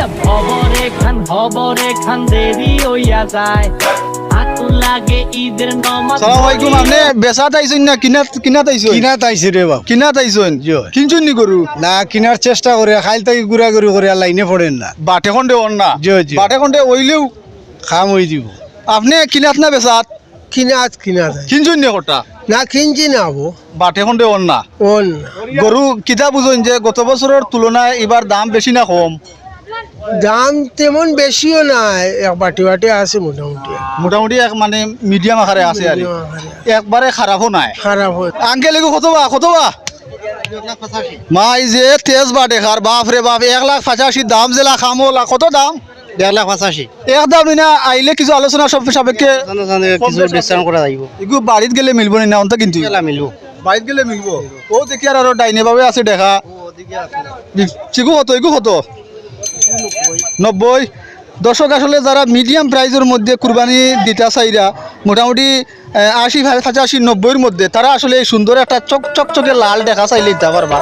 এটা খবরে খান খবরে খান দেরি হইয়া যায়। হাতু লাগে ঈদের নমাজ সালাম আলাইকুম আপনি বেচা তাইছেন না কিনা কিনা তাইছেন? কিনা তাইছে রে বাপ। কিনা তাইছেন? জয়। কিনছেন নি গরু? না কিনার চেষ্টা করে খাইল তাকে গুড়া গুড়ি করে লাইনে পড়েন না। বাটে খন্ডে ওর না। বাটে খন্ডে ওইলেও খাম হয়ে দিব। আপনি কিনাত না বেচাত? কিনাত কিনাত। কিনছেন নি কটা না কিনছি না আবো। বাটে খন্ডে ওর না? ওন গরু কিতা বুঝুন যে গত বছরের তুলনায় এবার দাম বেশি না কম। দাম তেমন বেশিও না এক বাটি বাটি আছে মোটামুটি। মোটামুটি এক মানে মিডিয়াম আকারে আছে আর। একবারে খারাপও নাই। খারাপ হয়। আঙ্কেল এগো কত বা কত বা মা এই যে তেজ বাটে খার বাপ রে বাপ এক লাখ পঁচাশি দাম জেলা খামোলা কত দাম? দেড় লাখ পঁচাশি। এক দাম না আইলে কিছু আলোচনা সব সাপেক্ষে কিছু ডিসকাউন্ট করা যাইব। এগু বাড়িত গেলে মিলবো না অন্ত কিন্তু। মিলব। বাড়িত গেলে মিলবো। ও দেখি আর আরও ডাইনে ভাবে আছে দেখা। চিকু কত এগু কত? নব্বই। দর্শক, আসলে যারা মিডিয়াম প্রাইজের মধ্যে কুরবানি দিতে চাইরা মোটামুটি আশি পঁচাশি নব্বইয়ের মধ্যে, তারা আসলে এই সুন্দর একটা চকচকচকে লাল দেখা চাইলে দিতে পারবা।